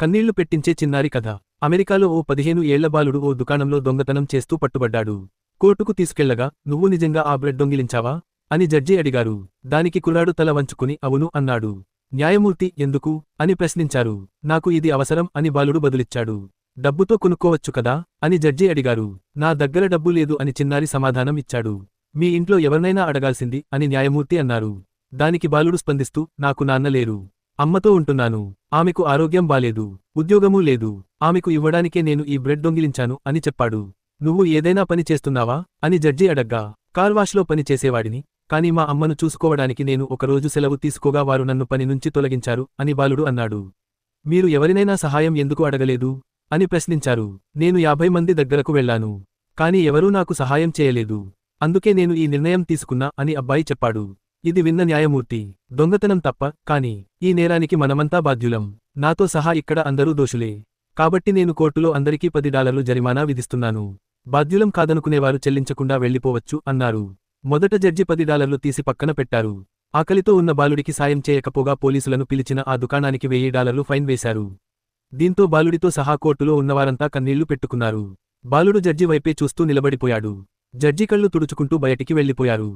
కన్నీళ్ళు పెట్టించే చిన్నారి కథ. అమెరికాలో ఓ పదిహేను ఏళ్ళ బాలుడు ఓ దుకాణంలో దొంగతనం చేస్తూ పట్టుబడ్డాడు. కోర్టుకు తీసుకెళ్ళగా నువ్వు నిజంగా ఆ బ్రెడ్ దొంగిలించావా? అని జడ్జి అడిగారు. దానికి కుర్రాడు తల వంచుకుని అవును అన్నాడు. న్యాయమూర్తి ఎందుకు? అని ప్రశ్నించారు. నాకు ఇది అవసరం అని బాలుడు బదులిచ్చాడు. డబ్బుతో కొనుక్కోవచ్చు కదా? అని జడ్జి అడిగారు. నా దగ్గర డబ్బు లేదు అని చిన్నారి సమాధానం ఇచ్చాడు. మీ ఇంట్లో ఎవరినైనా అడగాల్సింది అని న్యాయమూర్తి అన్నారు. దానికి బాలుడు స్పందిస్తూ నాకు నాన్న లేరు. అమ్మతో ఉంటున్నాను. ఆమెకు ఆరోగ్యం బాలేదు. ఉద్యోగమూ లేదు. ఆమెకు ఇవ్వడానికే నేను ఈ బ్రెడ్ దొంగిలించాను అని చెప్పాడు. నువ్వు ఏదైనా పని చేస్తున్నావా? అని జడ్జి అడగ్గా. కార్వాష్లో పని చేసేవాడిని. కాని మా అమ్మను చూసుకోవడానికి నేను ఒకరోజు సెలవు తీసుకోగా వారు నన్ను పని నుంచి తొలగించారు అని బాలుడు అన్నాడు. మీరు ఎవరినైనా సహాయం ఎందుకు అడగలేదు? అని ప్రశ్నించారు. నేను యాభై మంది దగ్గరకు వెళ్ళాను కాని ఎవరూ నాకు సహాయం చేయలేదు. అందుకే నేను ఈ నిర్ణయం తీసుకున్నా అని అబ్బాయి చెప్పాడు. ఇది విన్న న్యాయమూర్తి దొంగతనం తప్ప కాని ఈ నేరానికి మనమంతా బాధ్యులం. నాతో సహా ఇక్కడ అందరూ దోషులే. కాబట్టి నేను కోర్టులో అందరికీ పది డాలర్లు జరిమానా విధిస్తున్నాను. బాధ్యులం కాదనుకునేవారు చెల్లించకుండా వెళ్ళిపోవచ్చు అన్నారు. మొదట జడ్జి పది డాలర్లు తీసి పక్కన పెట్టారు. ఆకలితో ఉన్న బాలుడికి సాయం చేయకపోగా పోలీసులను పిలిచిన ఆ దుకాణానికి వెయ్యి డాలర్లు ఫైన్ వేశారు. దీంతో బాలుడితో సహా కోర్టులో ఉన్నవారంతా కన్నీళ్ళు పెట్టుకున్నారు. బాలుడు జడ్జి వైపే చూస్తూ నిలబడిపోయాడు. జడ్జి కళ్ళు తుడుచుకుంటూ బయటికి వెళ్ళిపోయారు